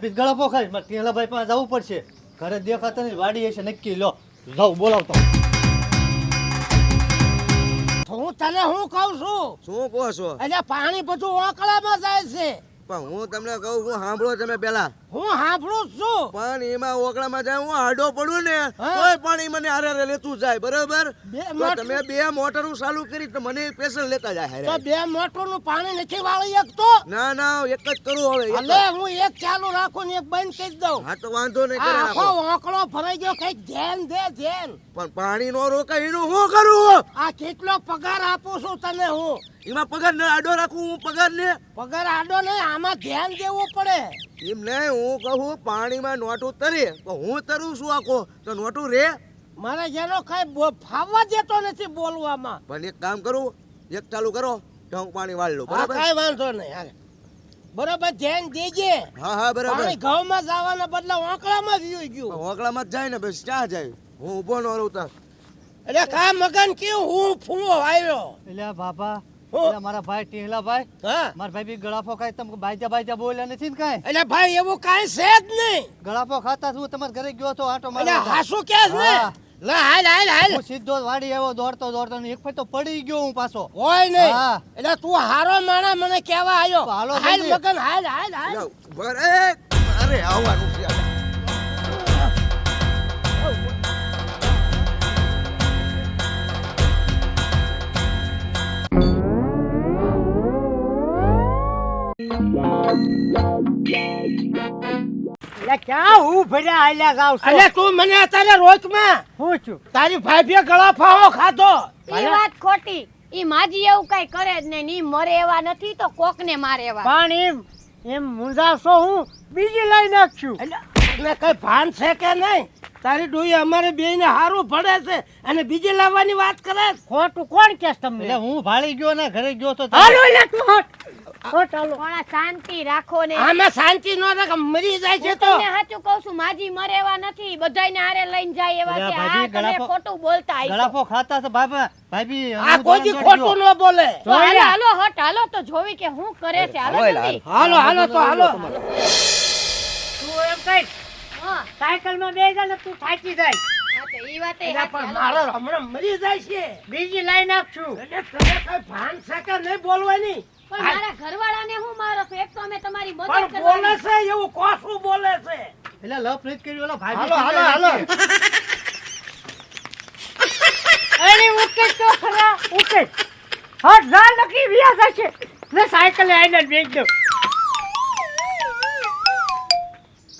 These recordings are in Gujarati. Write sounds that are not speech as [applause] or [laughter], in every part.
ભાઈ ગળા ખાઈ મારે ટેલાભાઈ પાસે જવું પડશે. ઘરે દેખાતા નહીં વાડી હશે નક્કી. લો જાઉં બોલાવતો. હું તને હું કહું છું? શું કહો છો? એટલે પાણી બધું ઓકળામાં જાય છે. પણ હું તમને કહું હું સાંભળો તમે પેલા હું સાંભળું છું. પણ એમાં ઓકળામાં જાય હું આડો પડું ને કોઈ પાણી મને હારે લેતું જાય બરોબર? તો તમે બે મોટર ચાલુ કરી તો મને પેશન લેતા જાય તો બે મોટરનું પાણી નથી વાળી શકતો ના ના એક જ કરું હવે એટલે હું એક ચાલુ રાખું ને એક બંધ કરી દઉં. હા તો વાંધો નહીં કરે આખો ઓકળો ફરાઈ ગયો કંઈક ધ્યાન દે ધ્યાન. પણ પાણી નો રોકાય એનું હું કરું? આ કેટલો પગાર આપું છું તને હું? એમાં પગાર ને આડો રાખું હું પગાર ને? પગાર આડો નહીં આમાં ધ્યાન દેવું પડે. એમ નહીં હું કહું પાણીમાં નોટું તરે. તો હું તરું છું આખો? તો નોટું રે. મારે જેનો કઈ ફાવવા દેતો નથી બોલવામાં. પણ એક કામ કરું એક ચાલુ કરો તો પાણી વાળ લો બરાબર? કઈ વાંધો નહીં હાલે બરોબર ધ્યાન દેજે. હા હા બરાબર. પાણી ઘઉંમાં જવાના બદલે ઓકળામાં વયું ગયું. હોકળામાં જ જાય ને બસ ક્યાં જાય? હું ઊભો ન રહું ત્યાં. એટલે કા મગન કેવું હું ફૂવો આવ્યો. એટલે બાપા? એટલે મારા ભાઈ ટેલાભાઈ હા. મારા ભાઈ બી ગળા ફોકાય તમે ભાઈજા ભાઈજા બોલ્યા નથી ને કાંઈ? એટલે ભાઈ એવું કાંઈ છે જ નહીં. ગળા ખાતા હું તમારા ઘરે ગયો તો આટો એટલે હાસુ કે છે. લે હાલ હાલ હાલ. હું સીધો વાડી આવ્યો દોડતો દોડતો ને એક ફેર તો પડી ગયો હું પાછો. હોય નહીં. હા. એટલે તું હારો માણા મને કેવા આવ્યો હાલો. મગન હાલ હાલ હાલ. અરે આવવાનું છે. એટલે ક્યાં હું ભર્યા હાલ્યા જાવ છો? એટલે તું મને અત્યારે રોકમાં હું છું? તારી ભાભીએ ગળા ફાવો ખાધો. ઈ વાત ખોટી. ઈ માજી એવું કઈ કરે જ નહીં ઈ મરે એવા નથી તો કોક ને મારે એવા. પણ એમ એમ મુંજાશો હું? બીજી લઈ નાખશું. એટલે કઈ ભાન છે કે નહીં? તારી ડોઈ અમારે બે ને હારું પડે છે અને બીજી લાવવાની વાત કરે ખોટું કોણ કેસ એટલે તમને હું ભાળી ગયો ને ઘરે ગયો તો હાલો એટલે તું હટ શાંતિ રાખો ને આમાં શાંતિ નો મરી જાય છે તો તમને સાચું કહું છું માજી મરે એવા નથી બધાયને હારે લઈને જાય એવા છે આ તમે ખોટું બોલતા આઈ છો. ખાતા ભાઈ આ કોઈ ખોટું ન બોલે હાલો હાલો હટ હાલો તો જોવી કે હું કરે છે હાલો હાલો, હાલો હાલો તો હાલો તું એમ કઈ હા સાયકલમાં બે જા ને તું થાકી જાય. જાય છે. બીજી લઈ નાખશું એટલે ભાન છે નહીં બોલવાની. પણ મારા ઘરવાળાને હું મારો એક તો અમે તમારી મદદ પણ બોલે છે એવું કોસું બોલે છે? એટલે નથી કર્યું ઓલો ભાઈ હાલો હાલો હાલો. અરે ઉકે તો ખરા ઉકે હટ જા લકી વ્યાસ ને સાયકલ આઈને બેચ દો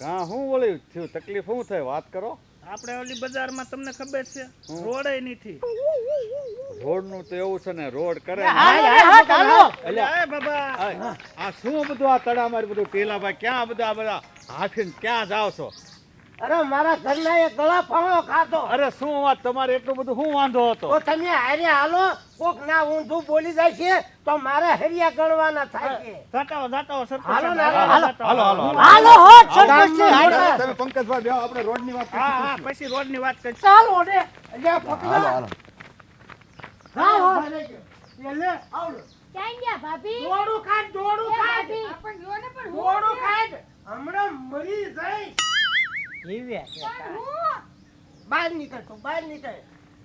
કાં શું બોલ્યું થયું. તકલીફ શું થાય? વાત કરો. આપણે ઓલી બજારમાં તમને ખબર છે? રોડ નથી. રોડનું તો એવું છે ને રોડ કરે ને. બાબા. આ શું બધું આ તડામારી બધું ટેલાભાઈ ક્યાં આ બધા આ બધા હાથી ક્યાં જાવ છો? અરે મારા ઘરના એ ગળા ફાળો ખાધો. અરે શું વાત તમારે એટલું બધું શું વાંધો હતો? તો તમે હારે હાલો કોક ના ઊંધું બોલી જાય છે તો મારે હરિયા ગણવાના થાય છે. જાટાઓ જાટાઓ સરપંચ હાલો હાલો, હાલો, હાલો, હો હાલો. સરપંચ તમે પંકજભાઈ બેહો, આપણે રોડની વાત હા હા પછી રોડની વાત કરી. ચાલો રે એટલે પકડા. હા હા, હા લે આવડો. ક્યાં ગયા ભાભી? દોડું કાઢ, દોડું કાઢ. ભાભી જો ને પણ દોડું કાઢ. હમણાં મરી જઈશ. એવી હું બહાર નીકળ તું, બહાર નીકળ.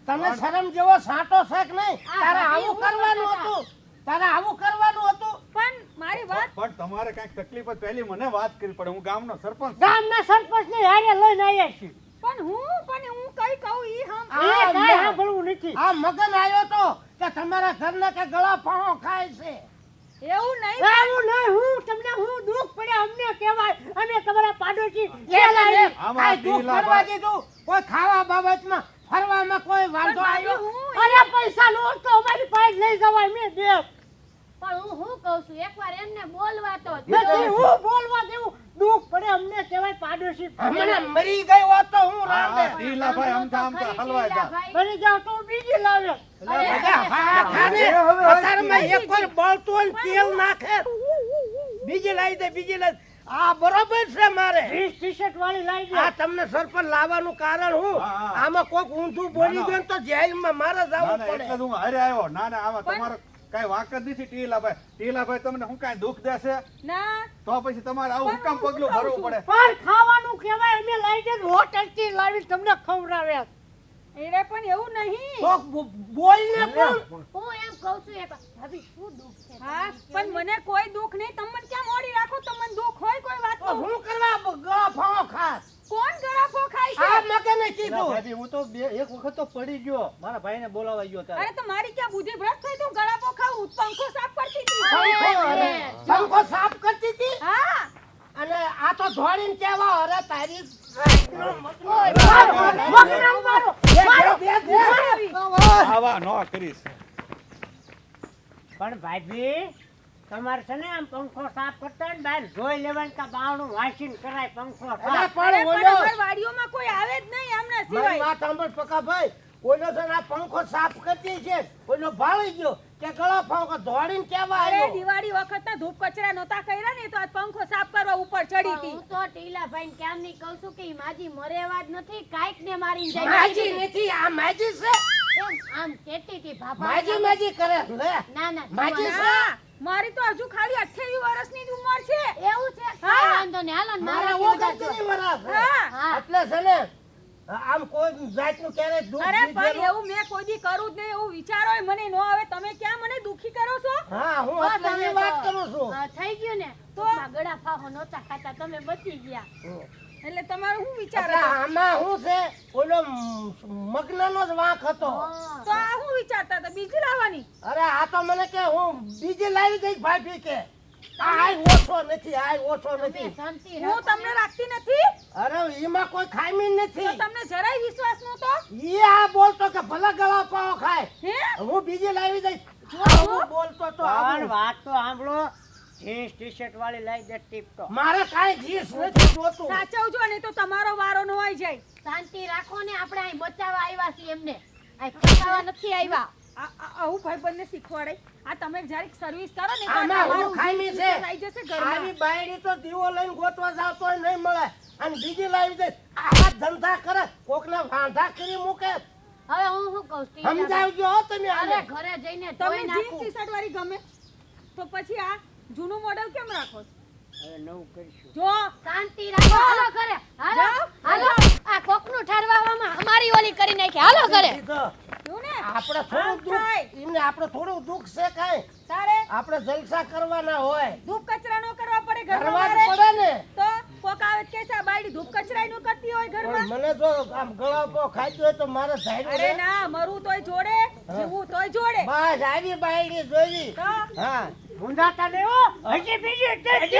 તને શરમ જેવો સાંટો છે કે નહીં તારે આવું કરવાનું હતું. તારે આવું કરવાનું હતું. પણ મારી વાત પણ તમારે કંઈક તકલીફ હોય પહેલી મને વાત કરી પડે. હું ગામનો સરપંચ છું. ગામના સરપંચ ને હારે લઈને આવ્યા છીએ. પણ હું પણ હું કઈ કહું ઈ હમ એ કાંઈ સાંભળવું નથી. આ મગન આવ્યો તો કે તમારા ઘરના કે ગળા ફાંહો ખાય છે. એવું નહીં એવું નહીં હું તમને હું દુઃખ પડે અમને કહેવાય. અમે તમારા પાડોશી. લે, લે, લે. આમાં કાંઈ દુઃખ કરવા દીધું? કોઈ ખાવા બાબતમાં ફરવામાં કોઈ વાંધો આવ્યો? અરે પૈસા નો તો અમારી પાસે લઈ જવાય મેં દે. પણ હું શું કહું છું? એકવાર એમને બોલવા તો નથી હું બોલવા દેવું. દુઃખ પડે અમને કહેવાય પાડોશી. હમણાં મરી ગયો તો હું રાંધે ઢીલા ભાઈ રાંધે તો આમતા તો હલવાઈ જા. મરી જાવ તો બીજી લાવે. બધા હા ખાને અત્યારમાં એક વાર બળતું હોય ને તેલ નાખે. બીજી લાવી દે બીજી લાવી આ બરોબર છે મારે. ટી શર્ટ વાળી લાવી આ તમને સરપંચ લાવવાનું કારણ હું. આમાં કોક ઊંધું બોલી. ગયું તો જેલમાં મારે જવું એટલે હું હારે આવ્યો. ના ના આમાં તમારો કઈ વાક જ નથી ટીલાભાઈ. ટીલાભાઈ તમને હું કઈ દુઃખ દેશે? ના. તો પછી તમારે આવું હુકમ પગલું ભરવું પડે. પણ ખાવાનું કહેવાય અમે લઈ જઈને હોટલથી લાવી તમને ખવડાવ્યા. એને પણ એવું નહીં. તો બોલ ને પણ. હું એમ કહું છું એક ભાભી શું દુઃખ છે હા પણ મને કોઈ દુઃખ નહીં. તમને કેમ ઓડી રાખો? તમને દુઃખ હોય કોઈ વાત તો હું કરવા ગફો ખાસ કોણ ગરાફો ખાય આ મકે ને કીધું. ભાભી હું તો બે એક વખત તો પડી ગયો. મારા ભાઈને બોલાવા ગયો ત્યારે. અરે મારી ક્યાં બુદ્ધિ ભ્રષ્ટ થઈ? તો ગરાફો ખાવ. પંખો સાફ કરતી હતી. પંખો અરે. પંખો સાફ કરતી હતી? હા. અને આ તો ધોળીને કેવા અરે તારી. આવા ન કરીશ. પણ ભાભી તમારે છે ને આમ પંખો સાફ કરતા હોય ને બહાર જોઈ લેવાનું કે બાવણું વાંચીને કરાય પંખો સાફ. પણ વાડીઓમાં કોઈ આવે જ નહીં આમના સિવાય. વાત સાંભળ પકાભાઈ ઓલો તો ના પંખો સાફ કરતી છે કોઈનો ભાળી ગયો કે ગળા ફાવો ધોળીને કેવા અરે આવ્યો? દિવાળી વખતના ધૂપ કચરા નહોતા કર્યા ને તો આ પંખો સાફ કરવા ઉપર ચડી હતી હું તો ટીલાભાઈ કેમ ની કહું છું કે ઈ માજી મરેવા જ નથી કાઈક ને મારી જાય. માજી નથી આ માજી છે? આમ કહેતી હતી બાપા માજી માજી કરે લે. ના ના માજી છે? મારી તો હજુ ખાલી 28 વર્ષની જ ઉંમર છે. એવું છે? હા. વાંધો નહીં હાલો મારા મારા ઓગણત્રીસ વર્ષ હા. એટલે છે ને આમ કોઈ જાતનું ક્યારે દુઃખ અરે પણ એવું મેં કોઈ દી કરું જ નહીં એવું વિચારો મને નો આવે. તમે ક્યાં મને દુખી કરો છો? હા હું એ વાત કરું છું. થઈ ગયું ને? તો? ગળા ફાહો નહોતા ખાતા તમે બચી ગયા. એટલે તમારું શું વિચાર હતો? આમાં શું છે? ઓલો મગ્નનો જ વાંક હતો. તો આ શું વિચારતા હતા? બીજી લાવવાની? અરે આ તો મને કે હું બીજી લાવી દઈશ ભાભી કે આય ઓછો નથી આય ઓછો નથી. શાંતિ હું તમને રાખતી નથી? અરે એમાં કોઈ ખામી તો નથી. તમને જરાય વિશ્વાસ નહોતો? ઈ આ બોલતો કે ભલે ગળા પાવ ખાય. હે? હું બીજી લાવી દઈશ. આવું. બોલતો તો પણ વાત તો સાંભળો. જીન્સ ટી શર્ટ વાળી લઈ દે ટીપ તો. મારે કાંઈ જીસ નથી જોતું. સાચવજો ને તો તમારો વારો ન હોય જાય. શાંતિ રાખો ને આપણે અહીં બચાવવા આવ્યા છીએ એમને. અહીં ફસાવા નથી આવ્યા. આવું ભાઈબંધને શીખવાડે. આ તમે જ્યારે સર્વિસ કરો ને તો આમાં ખામી છે. આવી જશે આવી બાયડી તો દીવો લઈને ગોતવા જાવ નહીં મળે. અને બીજી લાવી દે આ ધંધા કરે કોકને વાંધા કરી મૂકે. હવે હું શું કહું છું, સમજાવજો તમે અરે ઘરે જઈને તમે જીન્સ ટી શર્ટ વાળી ગમે. તો પછી આ જૂનું મોડેલ કેમ રાખો છો? હવે નવું કરીશું. જો. શાંતિ રાખો. હાલો ઘરે. હાલો. હાલો. આ કોકનું ઠરવામાં અમારી ઓલી કરી નાખી. હાલો ઘરે. કીધું. ને. આપણે થોડું દુઃખ એમને આપણે થોડું દુઃખ છે કાંઈ? તારે? આપણે જલસા કરવાના હોય. ધૂપ કચરા નો કરવા પડે ઘરમાં પડે ને. તો કોક આવે કે છે બાયડી ધૂપ કચરા નું કરતી હોય ઘરમાં? મને જો આમ ગળા પર ખાઈ હોય તો મારે ધાર્યું અરે ના મરવું તોય જોડે જીવવું તોય જોડે. બસ આવી બાયડી જોઈ. હા. ઊંધાતા ને હો હજી બીજી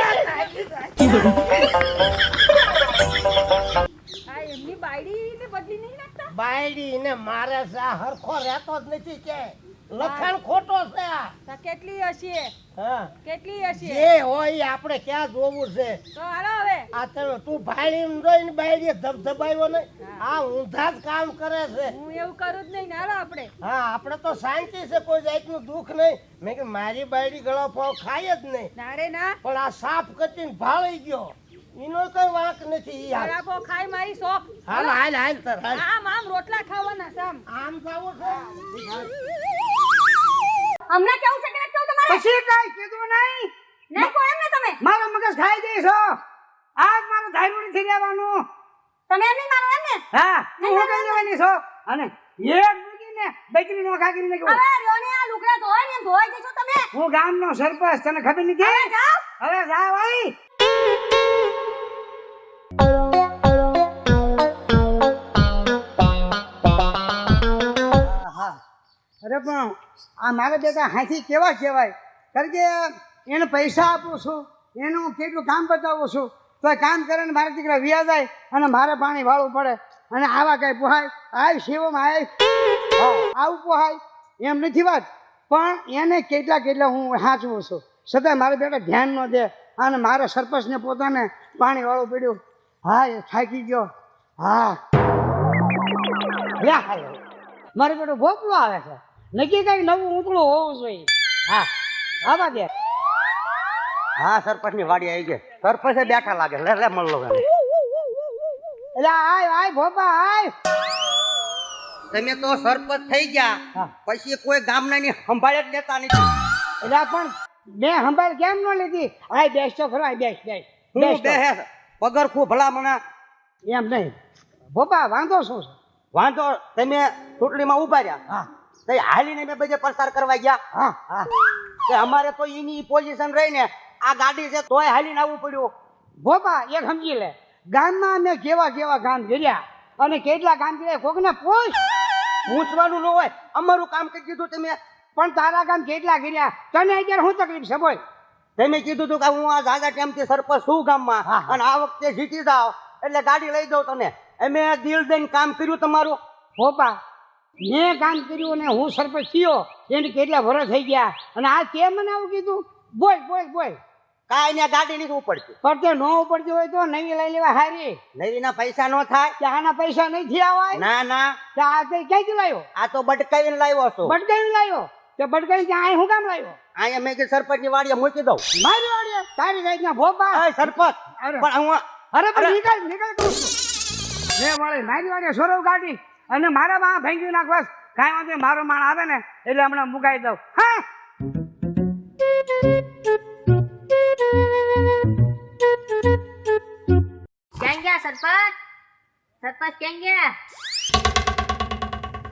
આ એમની બાયડી ને બદલી નહીં નાખતા બાયડી ને મારે આ હરખો રહેતો જ નથી કે લખાણ ખોટો છે આ. કેટલી હશે? હા. કેટલી હશે? જે હોય આપણે ક્યાં જોવું છે? તો હાલો હવે. આ તમે તું ભાઈ જોઈને બાયડી ધબધબાયો ને આ ઊંધા જ કામ કરે છે. હું એવું કરું જ નહીં હાલો આપણે. હા આપણે તો શાંતિ છે કોઈ જાતનું દુઃખ નહીં. મેં કે મારી બાયડી ગળા ફાવ ખાય જ નહીં. ના રે ના. પણ આ સાફ કરીને ભાળી ગયો. એનો કઈ વાંક નથી ઈ હાલ. ગળાપો ખાય મારી શોખ. હાલ હાલ. હાલ તર હાલ. આમ આમ રોટલા ખાવાના સામ આમ. ખાવો છે? હમણાં કેવું છે કે કેવું તમારે? પછી કઈ કીધું નહીં. ને કોઈ એમ ને તમે? મારો મગજ ખાઈ જઈશો આજ મારું ધાર્યું નથી રહેવાનું. તમે એમ નહીં મારો એમ ને? હા તું હું કઈ દેવાની છો. અને એક મૂકીને બેકરી નો ખા ને હવે અરે રોને આ લુગડા ધોઈ ને ધોઈ જશો તમે. હું ગામનો સરપંચ તને ખબર નથી? હવે જાવ હવે જાવ ભાઈ. અરે પણ આ મારા બેટા હાથી કેવા કહેવાય? કારણ કે એને પૈસા આપું છું, એનું કેટલું કામ બતાવું છું, તો કામ કરે ને મારા દીકરા વ્યા જાય અને મારે પાણી વાળવું પડે અને આવા કાંઈ પોહાય આય સેવામાં આય આવું પોહાય, એમ નથી વાત. પણ એને કેટલા કેટલા હું સાચવું છું. છતાં મારા બેટા ધ્યાન ન દે અને મારા સરપંચને પોતાને પાણી વાળવું પડ્યું. હા, એ થાકી ગયો. હા. મારે બેટો ભોપલો આવે છે. નક્કી કઈ નવું ઉતળું હોવું જોઈએ. હા આવા દે. હા સરપંચની વાડી આવી ગઈ. સરપંચ બેઠા લાગે. લે લે મળ લો એટલે આય આય ભોપા આય. તમે તો સરપંચ થઈ ગયા. હા. પછી કોઈ ગામના ની સંભાળે જ લેતા નથી. એટલે પણ મેં સંભાળ કેમ ન લીધી? આય બેસ તો ખરો આય બેસ બેસ. હું બેસ પગર ખું ભલામણા. એમ નહીં. ભોપા વાંધો શું છે? વાંધો તમે ચૂંટણીમાં ઊભા રહ્યા. હા. તે હાલીને મેં બધે પસાર કરવા ગયા. હા. હા. કે અમારે તો એની પોઝિશન રહીને આ ગાડી છે તોય હાલીને આવવું પડ્યું. ભોપા એક સમજી લે. ગામમાં અમે કેવા કેવા ગામ કર્યા અને કેટલા કામ કર્યા કોકને પૂછ. પૂછવાનું ન હોય. અમારું કામ કરી દીધું તમે. પણ તારા ગામ કેટલા ગીર્યા? તને અત્યારે શું તકલીફ છે બોલ. તમે કીધું હતું કે હું આ જાગા ટાઈમથી સરપંચ છું ગામમાં. અને આ વખતે જીતી જાઓ. એટલે ગાડી લઈ દઉં તને. અમે દિલ દઈને કામ કર્યું તમારું. ભોપા મેં કામ કર્યું અને હું સરપંચ થયો. એને કેટલા વર્ષ થઈ ગયા. અને આ તે મને આવું કીધું બોલ બોલ બોલ. કાંઈ ને ગાડી નથી ઉપડતી. પડતે ન ઉપડતી હોય તો નવી લઈ લેવા હારી. નવીના પૈસા ન થાય. આના પૈસા નહીં થયા હોય ના ના. ચા આ તે ક્યાંથી લાવ્યો? આ તો બટકાવીને લાવ્યો છો બટકાઈ લાવ્યો? તે બટકાઈ ત્યાં અહીં હું કામ લાવ્યો? અહીંયા મેં કે સરપંચની વાડીએ મૂકી દઉં. મારી વાડીએ? તારી જાતના ભોપા? સરપંચ. અરે. પણ હું અરે પણ. નીકળ નીકળ કહું મેં વાળી મારી વાડીએ સોરવ કાઢી અને મારા માં ભાંગી બસ કાંઈ વાંધો મારો માણ આવે ને એટલે હમણાં મુકાઈ દઉં. હા? ક્યાં ગયા સરપંચ? સરપંચ ક્યાં ગયા?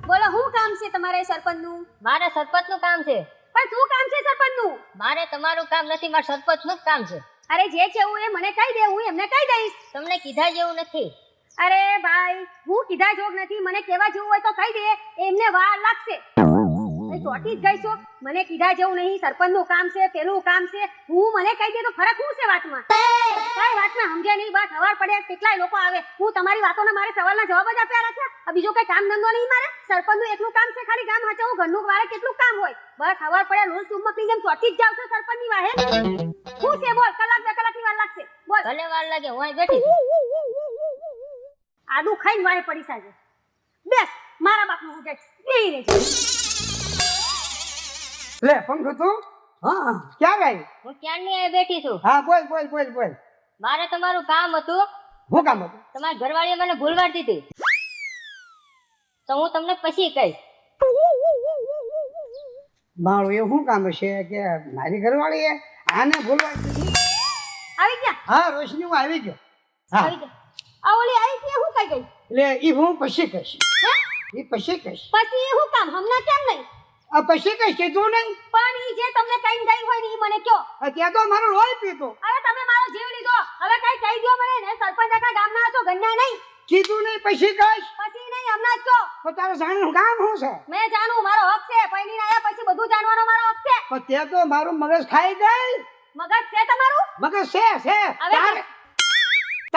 બોલો શું કામ છે તમારે સરપંચનું? મારે સરપંચનું કામ છે. પણ શું કામ છે સરપંચનું? મારે તમારું કામ નથી મારે સરપંચનું જ કામ છે. અરે જે છે હું એ મને કહી દે હું એમને કહી દઈશ. તમને કીધા જેવું નથી. અરે ભાઈ, હું કીધા જોગ નથી, મને કેવા જેવું હોય તો કહી દે, એમને વાર લાગશે. ચોટી જ ગઈ છો. મને કીધા જેવું નહીં, સરપંચનું કામ છે, પેલું કામ છે. હું મને કહી દે તો ફરક શું છે વાતમાં? કઈ વાતમાં સમજ્યા નહીં, બસ સવાર પડે કેટલાય લોકો આવે. હું તમારી વાતોના મારે સવાલના જવાબ જ આપ્યા રાખ્યા બીજો કઈ કામ ધંધો નહીં મારે? સરપંચનું એટલું કામ છે, ખાલી ગામ હાચવું ઘરનું વારે કેટલું કામ હોય? બસ સવાર પડ્યા, લોલ ચુંબકની જેમ ચોટી જ જાવ છો સરપંચની વાહે. શું છે બોલ, કલાક બે કલાકની વાર લાગશે. બોલ. ભલે વાર લાગે, હોય બેઠી. આદુ ખાઈને વારે પડી સાજે. બેસ મારા બાપનું હું જાય બેહી રહેજે. લે પંખો તું? હા. ક્યાં ગઈ હું ક્યારની આવી બેઠી છું? હા બોલ બોલ બોલ બોલ. મારે તમારું કામ હતું. હું કામ હતું? તમારી ઘરવાળીએ મને ભૂલવાડ દીધી. તો હું તમને પછી કહીશ. મારું એવું શું કામ છે કે મારી ઘરવાળીએ આને ભૂલવાડ દીધી? આવી ગયા? હા રોશની હું આવી ગયો. હા. આવી ગયા. આ ઓલી આવી કે હું કઈ ગઈ એટલે એ હું પછી કહીશ. હે? એ પછી કહીશ. પછી હું કામ? હમણાં કેમ નહીં? આ પછી કઈ કીધું નહીં? પણ ઈ જે તમને કઈ ગઈ હોય ને ઈ મને કયો. અત્યારે તો મારું લોહી પીતો. અરે તમે મારો જીવ લીધો. હવે કઈ કહી દો મને ને સરપંચ આખા ગામના છો ગન્યા નહીં. કીધું નહીં પછી કહીશ. પછી નહીં હમણાં જ તો તારે જાણવાનું કામ શું છે? મેં જાણું મારો હક છે. પૈણી આયા પછી બધું જાણવાનો મારો હક છે. પણ ત્યાં તો મારું મગજ ખાઈ ગઈ. મગજ છે તમારું? મગજ છે છે. તારે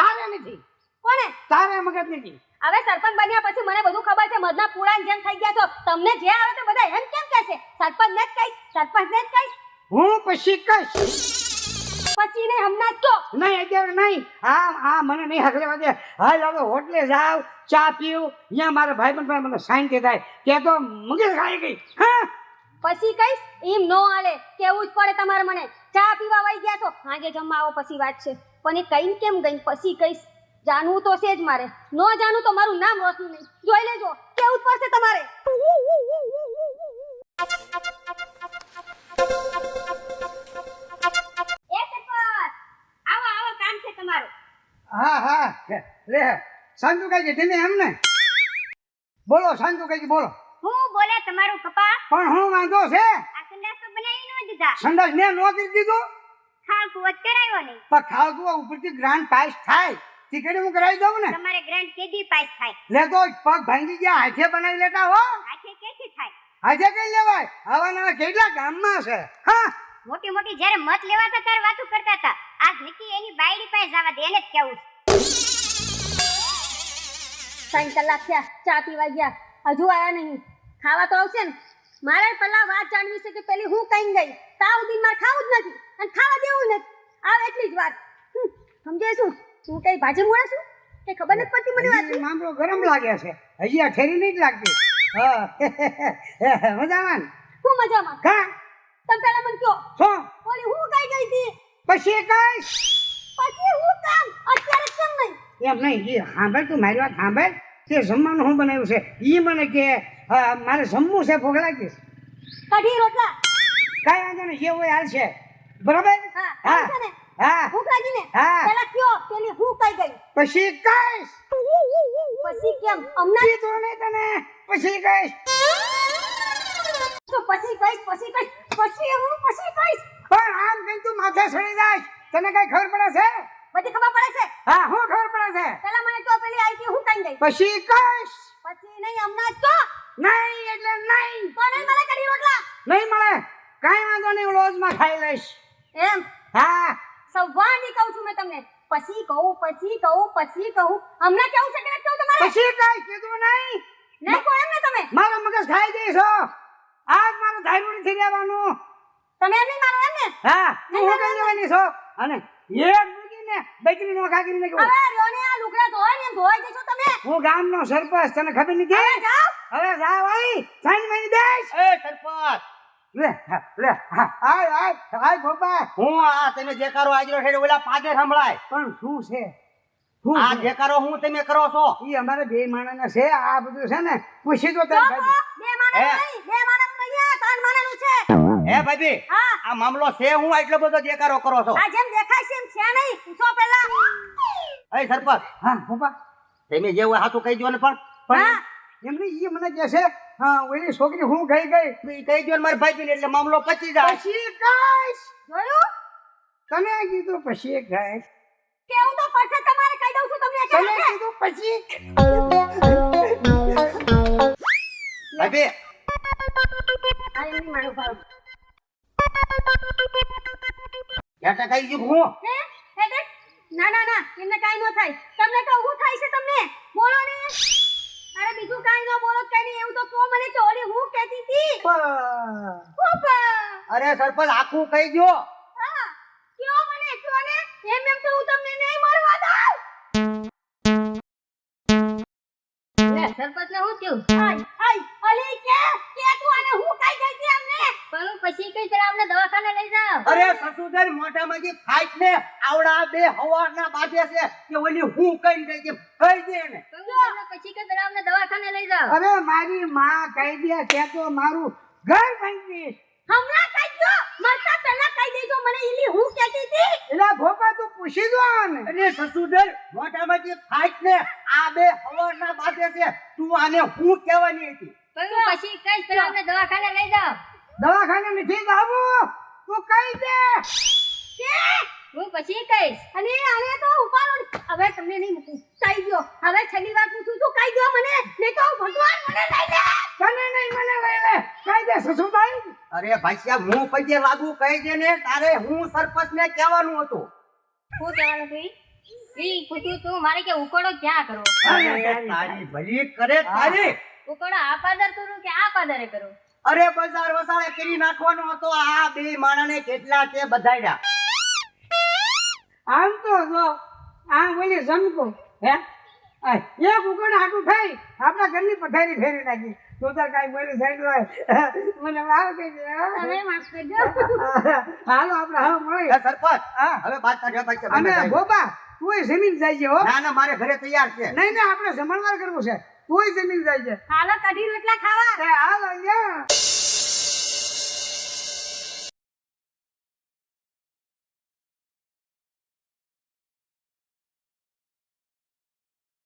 તારે નથી. કોને? તારે મગજ નથી. હવે સરપંચ બન્યા પછી મને બધું ખબર છે મધના પુરાણ જેમ થઈ ગયા છો તમને જે આવે તે બધા એમ કેમ કહેશે? સરપંચ ને જ કહીશ સરપંચ ને જ કહીશ. હું પછી કહીશ. પછી નહીં હમણાં જ તો. નહીં અત્યારે નહીં. હા હા મને નહીં હકલે વાગે. હાલ લાવો હોટલે જાવ ચા પીવું. અહીંયા મારા ભાઈ ભાઈ મને શાંતિ થાય. કે તો મગજ ખાઈ ગઈ. હા? પછી કહીશ એમ નો હાલે કેવું જ પડે તમારે મને. ચા પીવા વહી ગયા છો. હાજે જમવા આવો પછી વાત છે. પણ એ કઈ કેમ ગઈ? પછી કહીશ. જાણવું તો છે જ મારે. ન જાણું તો મારું નામ રોશનું નહીં. જોઈ લેજો કેવું પડશે તમારે? એ આવો આવો કામ છે તમારું. હા હા લે શાંતુ કઈ ધીમે એમ ને બોલો શાંતુ કઈ બોલો. હું બોલે તમારું કપા પણ હું વાંધો છે? આ તો બનાવી ન દીધા. સંડાસ મેં નો કરી દીધો? ખાવ અત્યારે નહીં. પણ ખાવતું ઉપરથી ગ્રાન્ડ પાસ થાય. ટીકડી હું કરાવી દઉં ને? તમારે ગ્રાન્ડ કેદી પાસ થાય? લે તો પગ ભાંગી ગયા હાથે બનાવી લેતા હો. હાથે કેથી થાય? હાથે કઈ લેવાય? આવા નવા કેટલા ગામમાં છે? હા. મોટી મોટી જ્યારે મત લેવાતા ત્યારે વાતો કરતા હતા. આજ નિકી એની બાયડી પાસે જવા દે એને જ કેવું ત્રણ કલાક થયા ચા પીવા ગયા. હજુ આયા નહીં. ખાવા તો આવશે ને. મારે પહેલા વાત જાણવી છે કે પેલી હું કઈ ગઈ? તાવ દિન મારે ખાવું જ નથી અને ખાવા દેવું નથી. આવે એટલી જ વાત. સમજે શું? હું કઈ ભાજી મોડા છું કઈ ખબર નથી પડતી મને વાત? મામલો ગરમ લાગે છે. હજી આ ઠેરી નહીં જ લાગતી. હા. [laughs] મજામાં? હું મજામાં. કા? તમે પહેલા મને કહો. શું? ઓલી હું કઈ ગઈ હતી? પછી કઈ? પછી હું કામ? અત્યારે કેમ નહીં? એમ નહીં. એ સાંભળ તું મારી વાત સાંભળ તે જમવાનું શું બનાવ્યું છે. એ મને કે હા, મારે જમવું છે ભોગ લાગીશ. છે. કઢી રોટલા. કાંઈ વાંધો નહીં. જે હોય હાલશે બરાબર? હા હા. ચાલશે ને હા. પેલા કયો પેલી હું કઈ ગઈ પછી કઈશ પછી કેમ હમણાં કીધું નહીં તને. પછી કહીશ. તો પછી કઈશ પછી કઈશ પછી હું પછી કઈશ પણ આમ કઈ તું માથે સડી જાય તને કઈ ખબર પડે છે? બધી ખબર પડે છે? હા હું ખબર પડે છે? પેલા મને તો પેલી આઈ હું કઈ ગઈ પછી કઈશ પછી નહીં હમણાં તો નહીં એટલે નહીં. તો નહીં મળે કઢી રોટલા? નહીં મળે. કાઈ વાંધો નહીં હું રોજમાં ખાઈ લઈશ. એમ? હા. સવારની કહું છું મેં તમને. પછી કહું પછી કહું પછી કહું. હમણાં કેવું છે કે કેવું તમારે? પછી કઈ કીધું નહીં. નહીં કહો એમ ને તમે? મારો મગજ ખાઈ જઈશો આજ મારે ધાર્યું નથી રહેવાનું. તમે એમ નહીં મારો એમ ને? હા હું કઈ દેવાની છો? અને એક બીજીને બેકરી નો ખાકી કહું. હવે રોને આ લુગડા ધોય ને ધોઈ જશો તમે. હું ગામનો સરપંચ તને ખબર નથી? હવે જાઓ. હવે જા ભાઈ સાઈન મહિને દેશ એ સરપંચ લે લે આય આય આય ગોપા હું આ તમે જે કરો આજરો છે ઓલા પાછે સંભળાય. પણ શું છે? આ જે કરો હું તમે કરો છો? ઈ અમારે બે માણસના છે આ બધું છે ને પૂછી તો જો તારી બે માણસ નહીં બે માણસ નહીં ત્રણ માણસનું છે. હે ભાભી હા. આ મામલો છે હું આટલો બધો દેકારો કરો છો? આ જેમ દેખાય છે એમ છે નહીં પૂછો પેલા એ સરપંચ હા તમે જે હોય સાચું કહી દો ને પણ. હા. પણ એમની ઈ મને કહે છે હા ઓલી છોકરી હું ગઈ ગઈ. કહી દો મારા મારી ભાઈ એટલે મામલો પચી જાય. પછી કઈશ જોયું તને કીધું પછી કઈશ કેવું તો પડશે? તમારે કહી દઉં છું તમને તને કીધું પછી. અબે આ એમ નહીં માનું ભાવ. એટલે કહી ગયું હું? હે? હે ના ના ના એમને કાઈ ન થાય. તમને કહું શું થાય છે તમને. બોલો ને. અરે બીજું કાઈ ન બોલો કે નહીં એવું તો કો મને ચોરી હું કહેતી હતી. અરે સરપંચ આખું કહી ગયો હા કયો મને કયો ને? એમ એમ તો હું તમને નહીં મરવા દઉં. લે સરપંચ ને હું થયું? હાય હાય અલી કે કે તું આને હું કઈ ગઈ હતી અમને પણ પછી કઈ તરફ અમને દવાખાને લઈ જાવ અરે સસુદર મોઢામાં જે ફાઈટ ને આવડા બે હવાના બાજે છે કે ઓલી હું કઈ દે કે કઈ દે ને પછી કઈ તરફ અમને દવાખાને લઈ જાવ અરે મારી માં કહી દે કે તો મારું ઘર ભાંગી હમણાં કઈ દો. મરતા પહેલા કઈ દેજો મને ઈલી હું કહેતી હતી. એટલે ભોપા તું પૂછી દો ને એટલે સસુદર મોઢામાં જે ફાઈટ ને આ બે હવાના બાજે છે તું આને હું કહેવાની હતી? પછી કઈ પેલા અમને દવાખાને લઈ જાવ દવાખાને નથી જાવું તું કહી દે. હું પછી કહીશ. અને આને તો ઉપાડો હવે તમને નહીં મૂકું. કહી દો હવે છેલ્લી વાર પૂછું છું. કહી દો મને. નહીં તો ભગવાન મને લઈ લે તને નહીં મને લઈ લે કહી દે સસુભાઈ. અરે ભાઈ સાહેબ હું પગે લાગુ. કહી દે ને. તારે હું સરપંચ ને કહેવાનું હતું. શું કહેવાનું તું ઈ? પૂછ્યું તું મારે કે ઉકોડો ક્યાં કરો? તારી ભલી કરે તારી. ઉકોડો આ પાદર કરું કે આ પાદરે કરું. અરે બજાર વસાળે કરી નાખવાનો હતો. આ બે માણાને કેટલા તે બધાયડા આમ તો જો આ બોલી જમકો હે? એક ઉકણ હાટું થઈ આપણા ઘરની પથારી ફેરી નાખી. તું તો કાંઈ બોલી સાઈડ હોય. મને વાવ કહી દે તમે માફ કરજો. હાલો આપણે હવે મળી સરપંચ હા. હવે બાદ સાહેબ, અમે અને જાય. ગોપા જમીન જાય છે હો. ના ના મારે ઘરે તૈયાર છે. નહીં નહીં આપણે જમણવાર કરવું છે. તુંય જમીન જાય છે. હાલો કઢી રોટલા ખાવા. હાલ અહીંયા